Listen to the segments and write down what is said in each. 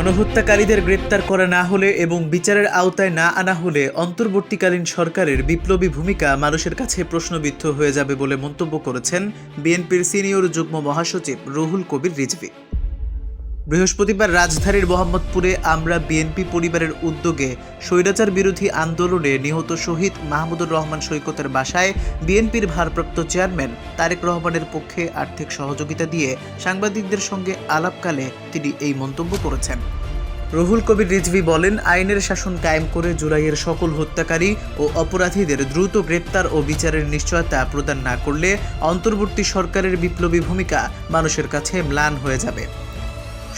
গণহত্যাকারীদের গ্রেপ্তার করা না হলে এবং বিচারের আওতায় না আনা হলে অন্তর্বর্তীকালীন সরকারের বিপ্লবী ভূমিকা মানুষের কাছে প্রশ্নবিদ্ধ হয়ে যাবে বলে মন্তব্য করেছেন বিএনপির সিনিয়র যুগ্ম মহাসচিব রুহুল কবির রিজভি। বৃহস্পতিবার রাজধানীর মোহাম্মদপুরে আমরা বিএনপি পরিবারের উদ্যোগে স্বৈরাচার বিরোধী আন্দোলনে নিহত শহীদ মাহমুদুর রহমান সৈকতের বাসায় বিএনপির ভারপ্রাপ্ত চেয়ারম্যান তারেক রহমানের পক্ষে আর্থিক সহযোগিতা দিয়ে সাংবাদিকদের সঙ্গে আলাপকালে তিনি এই মন্তব্য করেছেন। রহুল কবির রিজভি বলেন, আইনের শাসন কায়েম করে জুলাইয়ের সকল হত্যাকারী ও অপরাধীদের দ্রুত গ্রেপ্তার ও বিচারের নিশ্চয়তা প্রদান না করলে অন্তর্বর্তী সরকারের বিপ্লবী ভূমিকা মানুষের কাছে ম্লান হয়ে যাবে।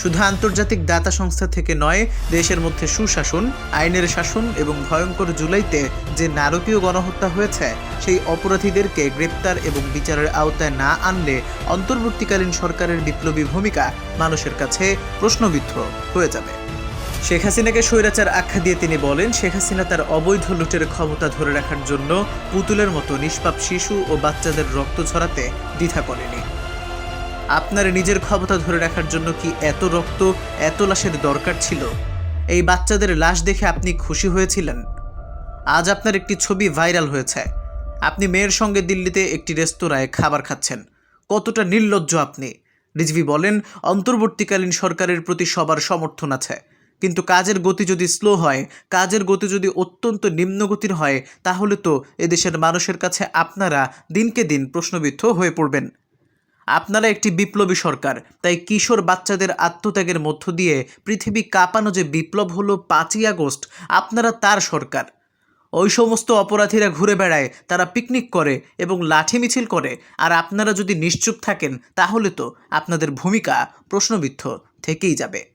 শুধু আন্তর্জাতিক দাতা সংস্থা থেকে নয়, দেশের মধ্যে সুশাসন, আইনের শাসন এবং ভয়ঙ্কর জুলাইতে যে নারকীয় গণহত্যা হয়েছে, সেই অপরাধীদেরকে গ্রেপ্তার এবং বিচারের আওতায় না আনলে অন্তর্বর্তীকালীন সরকারের বিপ্লবী ভূমিকা মানুষের কাছে প্রশ্নবিদ্ধ হয়ে যাবে। শেখ হাসিনাকে স্বৈরাচার আখ্যা দিয়ে তিনি বলেন, শেখ হাসিনা তার অবৈধ লুটের ক্ষমতা ধরে রাখার জন্য পুতুলের মতো নিষ্পাপ শিশু ও বাচ্চাদের রক্ত ঝরাতে দ্বিধা করেনি। আপনার নিজের ক্ষমতা ধরে রাখার জন্য কি এত রক্ত, এত লাশের দরকার ছিল? এই বাচ্চাদের লাশ দেখে আপনি খুশি হয়েছিলেন? আজ আপনার একটি ছবি ভাইরাল হয়েছে। আপনি মেয়ের সঙ্গে দিল্লিতে একটি রেস্তোরাঁয় খাবার খাচ্ছেন। কতটা নির্লজ্জ আপনি। রিজভি বলেন, অন্তর্বর্তীকালীন সরকারের প্রতি সবার সমর্থন আছে। কিন্তু কাজের গতি যদি স্লো হয়, কাজের গতি যদি অত্যন্ত নিম্নগতির হয়, তাহলে তো এদেশের মানুষের কাছে আপনারা দিনকে দিন প্রশ্নবিদ্ধ হয়ে পড়বেন। আপনারা একটি বিপ্লবী সরকার, তাই কিশোর বাচ্চাদের আত্মত্যাগের মধ্য দিয়ে পৃথিবী কাঁপানো যে বিপ্লব হলো পাঁচই আগস্ট, আপনারা তার সরকার। ওই সমস্ত অপরাধীরা ঘুরে বেড়ায়, তারা পিকনিক করে এবং লাঠি মিছিল করে। আর আপনারা যদি নিশ্চুপ থাকেন, তাহলে তো আপনাদের ভূমিকা প্রশ্নবিদ্ধ থেকেই যাবে।